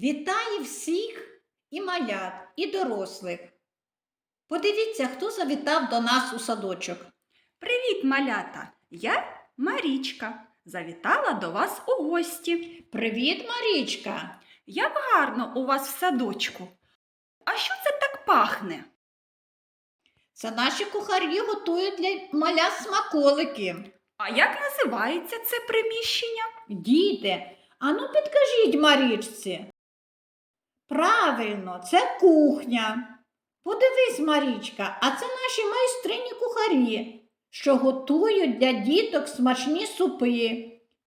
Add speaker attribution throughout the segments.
Speaker 1: Вітаю всіх і малят, і дорослих. Подивіться, хто завітав до нас у садочок.
Speaker 2: Привіт, малята! Я Марічка. Завітала до вас у гості.
Speaker 1: Привіт, Марічка!
Speaker 2: Як гарно у вас в садочку. А що це так пахне?
Speaker 1: Це наші кухарі готують для малят смаколики.
Speaker 2: А як називається це приміщення?
Speaker 1: Діти, ану підкажіть Марічці. Правильно, це кухня. Подивись, Марічка, а це наші майстрині кухарі, що готують для діток смачні супи,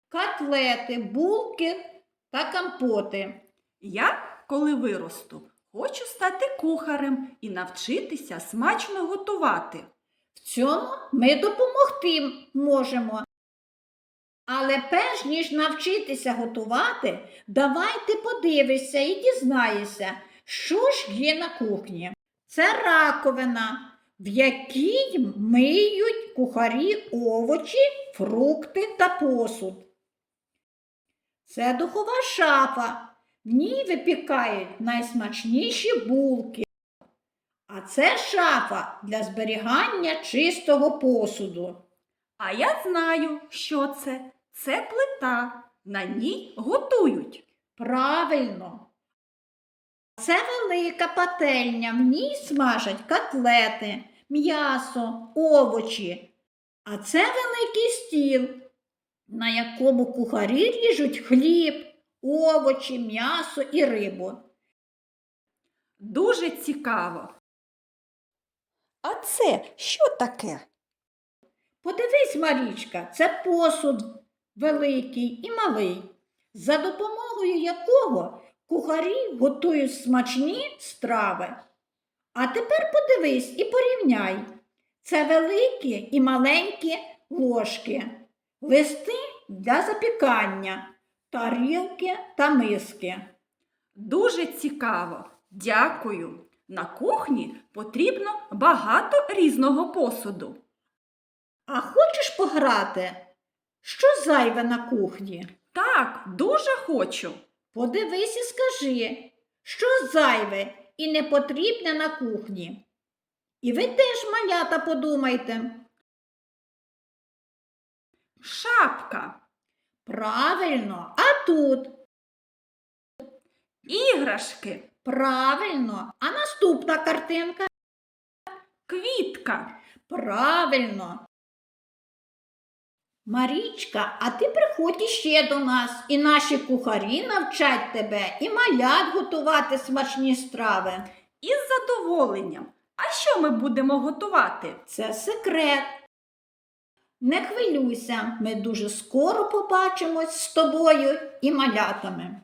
Speaker 1: котлети, булки та компоти.
Speaker 2: Я, коли виросту, хочу стати кухарем і навчитися смачно готувати.
Speaker 1: В цьому ми допомогти можемо. Але перш ніж навчитися готувати, давай ти подивишся і дізнаєшся, що ж є на кухні. Це раковина, в якій миють кухарі овочі, фрукти та посуд. Це духова шафа. В ній випікають найсмачніші булки. А це шафа для зберігання чистого посуду.
Speaker 2: А я знаю, що це. Це плита. На ній готують.
Speaker 1: Правильно. Це велика пательня, в ній смажать котлети, м'ясо, овочі. А це великий стіл, на якому кухарі ріжуть хліб, овочі, м'ясо і рибу.
Speaker 2: Дуже цікаво. А це що таке?
Speaker 1: Подивись, Марічка, це посуд великий і малий, за допомогою якого кухарі готують смачні страви. А тепер подивись і порівняй. Це великі і маленькі ложки, листи для запікання, тарілки та миски.
Speaker 2: Дуже цікаво. Дякую. На кухні потрібно багато різного посуду.
Speaker 1: А хочеш пограти? Що зайве на кухні?
Speaker 2: Так, дуже хочу.
Speaker 1: Подивись і скажи, що зайве і не потрібне на кухні. І ви теж, малята, подумайте.
Speaker 2: Шапка,
Speaker 1: Правильно, а тут
Speaker 2: іграшки,
Speaker 1: правильно, а наступна картинка
Speaker 2: квітка.
Speaker 1: правильно. Марічка, а ти приходь іще до нас, і наші кухарі навчать тебе і малят готувати смачні страви.
Speaker 2: Із задоволенням. А що ми будемо готувати?
Speaker 1: Це секрет. Не хвилюйся, ми дуже скоро побачимось з тобою і малятами.